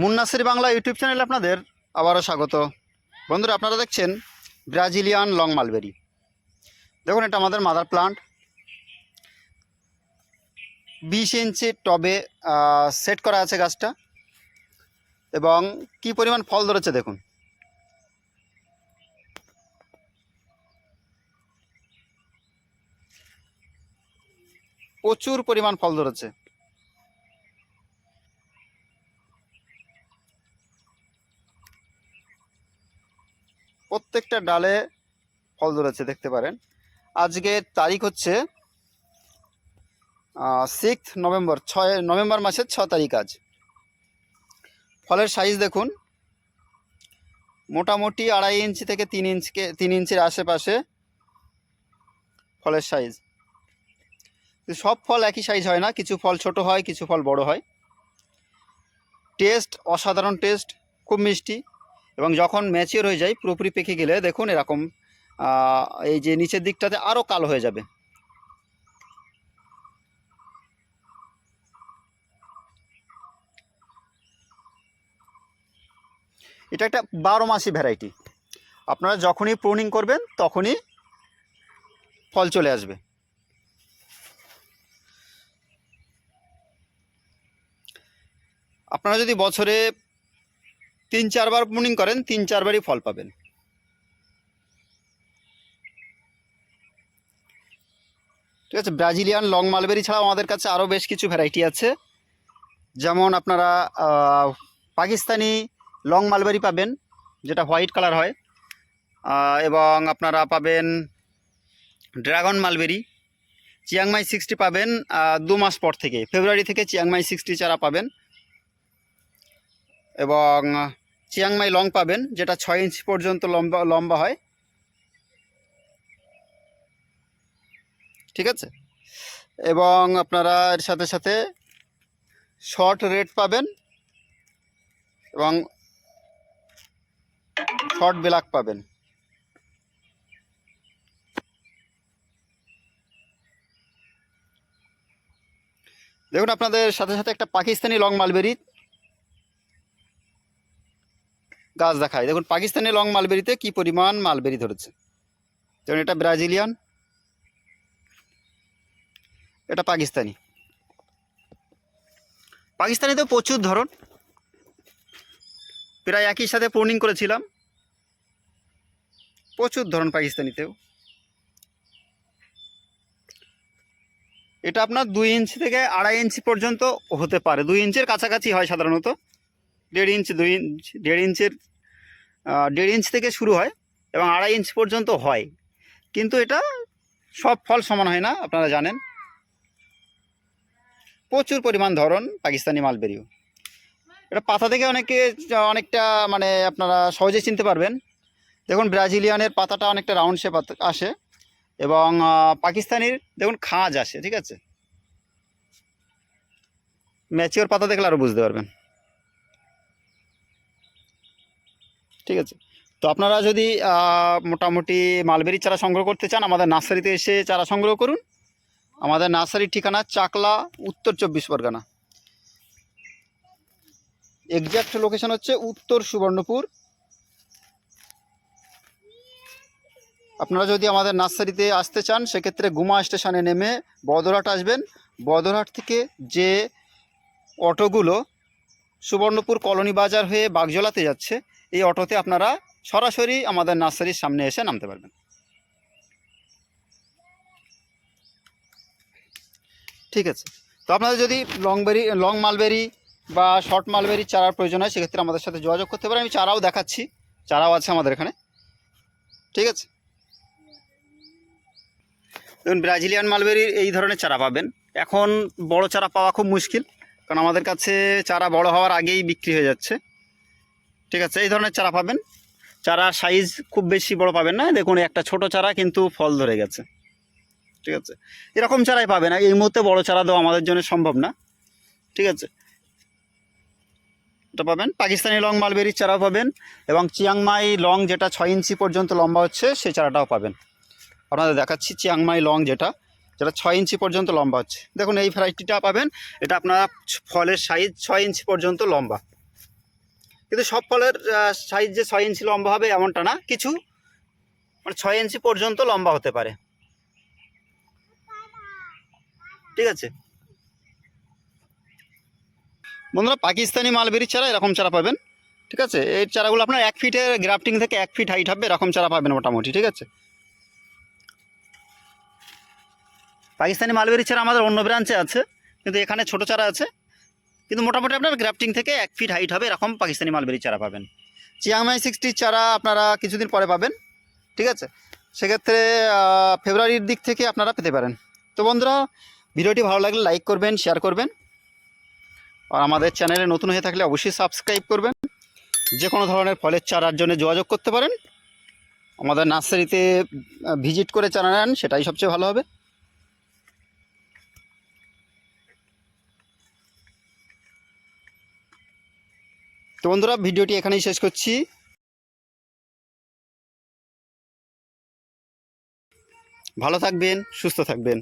মুন্নাসির Bangla YouTube চ্যানেলে আপনাদের আবারও স্বাগত। বন্ধুরা, আপনারা দেখছেন ব্রাজিলিয়ান লং মালবেরি। দেখুন, এটা আমাদের মাদার প্লান্ট। বিশ ইঞ্চি টবে সেট করা আছে গাছটা। এবং কি পরিমাণ ফল ধরেছে দেখুন। প্রচুর পরিমাণ ফল ধরেছে। প্রত্যেকটা ডালে ফল ধরেছে, দেখতে পারেন। আজকে তারিখ হচ্ছে সিক্স নভেম্বর ছয় নভেম্বর মাসের ছ তারিখ আজ। ফলের সাইজ দেখুন। মোটামুটি আড়াই ইঞ্চি থেকে তিন ইঞ্চকে তিন ইঞ্চির আশেপাশে ফলের সাইজ সব ফল একই সাইজ হয় না, কিছু ফল ছোট হয়, কিছু ফল বড় হয়। টেস্ট অসাধারণ টেস্ট খুব মিষ্টি। এবং যখন ম্যাচিওর হয়ে যায়, পুরোপুরি পেকে গেলে দেখুন এরকম এই যে নিচের দিকটাতে আরও কালো হয়ে যাবে। এটা একটা বারো মাসি ভ্যারাইটি আপনারা যখনই প্রুনিং করবেন, তখনই ফল চলে আসবে। আপনারা যদি বছরে তিন চারবার প্রুনিং করেন, তিন চারবারই ফল পাবেন। ঠিক আছে, ব্রাজিলিয়ান লং মালবেরি ছাড়াও আমাদের কাছে আরও বেশ কিছু ভ্যারাইটি আছে। যেমন আপনারা পাকিস্তানি লং মালবেরি পাবেন, যেটা হোয়াইট কালার হয়। এবং আপনারা পাবেন ড্রাগন মালবেরি। চিয়াংমাই সিক্সটি পাবেন দু মাস পর থেকে, ফেব্রুয়ারি থেকে চিয়াংমাই সিক্সটি চারা পাবেন। এবং চিয়াংমাই লং পাবেন, যেটা ছয় ইঞ্চ পর্যন্ত লম্বা লম্বা হয়। ঠিক আছে? এবং আপনারা এর সাথে সাথে শর্ট রেড পাবেন এবং শর্ট ব্ল্যাক পাবেন। দেখুন, আপনাদের সাথে সাথে একটা পাকিস্তানি লং মালবেরি গাছ দেখায়। দেখুন, পাকিস্তানি লং মালবেরিতে কি পরিমাণ মালবেরি ধরেছে? যেমন এটা ব্রাজিলিয়ান, এটা পাকিস্তানি। পাকিস্তানিতেও প্রচুর ধরন। প্রায় একই সাথে প্রুনিং করেছিলাম। প্রচুর ধরন পাকিস্তানিতেও। এটা আপনার দুই ইঞ্চি থেকে আড়াই ইঞ্চি পর্যন্ত হতে পারে। দুই ইঞ্চের কাছাকাছি হয় সাধারণত। দেড় ইঞ্চ দুই ইঞ্চ দেড় ইঞ্চের দেড় ইঞ্চ থেকে শুরু হয় এবং আড়াই ইঞ্চ পর্যন্ত হয়। কিন্তু এটা সব ফল সমান হয় না, আপনারা জানেন। প্রচুর পরিমাণ ধরন পাকিস্তানি মালবেরিও। এটা পাতা থেকে অনেকে অনেকটা মানে আপনারা সহজে চিনতে পারবেন। দেখুন, ব্রাজিলিয়ানের পাতাটা অনেকটা রাউন্ড শেপ আসে এবং পাকিস্তানির, দেখুন, খাঁজ আসে, ঠিক আছে? ম্যাচিওর পাতা দেখলে আরও বুঝতে পারবেন। ঠিক আছে? তো আপনারা যদি মোটামুটি মালবেরি চারা সংগ্রহ করতে চান, আমাদের নার্সারিতে এসে চারা সংগ্রহ করুন। আমাদের নার্সারির ঠিকানা চাকলা, উত্তর চব্বিশ পরগনা। এক্স্যাক্ট লোকেশন হচ্ছে উত্তর সুবর্ণপুর। আপনারা যদি আমাদের নার্সারিতে আসতে চান, সেক্ষেত্রে গুমা স্টেশনে নেমে বদরহাট আসবেন। বদরহাট থেকে যে অটোগুলো সুবর্ণপুর কলোনি বাজার হয়ে বাগজলাতে যাচ্ছে এই অটোতে আপনারা সরাসরি আমাদের নার্সারির সামনে এসে নামতে পারবেন। ঠিক আছে। তো আপনাদের যদি লংবেরি লং মালবেরি বা শর্ট মালবেরি চারার প্রয়োজন হয়, সেক্ষেত্রে আমাদের সাথে যোগাযোগ করতে পারেন। আমি চারাও দেখাচ্ছি। চারাও আছে আমাদের এখানে। ঠিক আছে? দেখুন ব্রাজিলিয়ান মালবেরির এই ধরনের চারা পাবেন। এখন বড় চারা পাওয়া খুব মুশকিল, কারণ আমাদের কাছে চারা বড় হওয়ার আগেই বিক্রি হয়ে যাচ্ছে। ঠিক আছে, এই ধরনের চারা পাবেন। চারা সাইজ খুব বেশি বড় পাবেন না। দেখুন একটা ছোট চারা কিন্তু ফল ধরে গেছে। ঠিক আছে, এরকম চারাই পাবেন। এই মুহূর্তে বড় চারা দেওয়া আমাদের জন্য সম্ভব না। ঠিক আছে, এটা পাবেন। পাকিস্তানি লং মালবেরির চারা পাবেন এবং চিয়াংমাই লং যেটা ছয় ইঞ্চি পর্যন্ত লম্বা হচ্ছে, সেই চারাটাও পাবেন। আপনাদের দেখাচ্ছি চিয়াংমাই লং যেটা যেটা ছয় ইঞ্চি পর্যন্ত লম্বা হচ্ছে। দেখুন, এই ভ্যারাইটিটা পাবেন। এটা আপনার ফলের সাইজ ছয় ইঞ্চি পর্যন্ত লম্বা। কিন্তু সব ফলের সাইজ যে ছয় ইঞ্চি লম্বা হবে এমনটা না, কিছু মানে ছয় ইঞ্চি পর্যন্ত লম্বা হতে পারে। ঠিক আছে? বন্ধুরা, পাকিস্তানি মালবেরির চারা এরকম চারা পাবেন, ঠিক আছে? এই চারাগুলো আপনার এক ফিটের গ্রাফটিং থেকে এক ফিট হাইট হবে, এরকম চারা পাবেন মোটামুটি, ঠিক আছে? পাকিস্তানি মালবেরি চারা আমাদের অন্য ব্রাঞ্চে আছে, কিন্তু এখানে ছোট চারা আছে। কিন্তু মোটামুটি আপনার গ্রাফটিং থেকে এক ফিট হাইট হবে, এরকম পাকিস্তানি মালবেরি চারা পাবেন। চিয়াংমাই সিক্সটির চারা আপনারা কিছুদিন পরে পাবেন, ঠিক আছে? সেক্ষেত্রে ফেব্রুয়ারির দিক থেকে আপনারা পেতে পারেন। তো বন্ধুরা, ভিডিওটি ভালো লাগলে লাইক করবেন শেয়ার করবেন। আর আমাদের চ্যানেলে নতুন হয়ে থাকলে অবশ্যই সাবস্ক্রাইব করবেন। যে কোনো ধরনের ফলের চারার জন্য যোগাযোগ করতে পারেন। আমাদের নার্সারিতে ভিজিট করে চারা নেন, সেটাই সবচেয়ে ভালো হবে। তো বন্ধুরা ভিডিওটি এখানেই শেষ করছি। ভালো থাকবেন সুস্থ থাকবেন।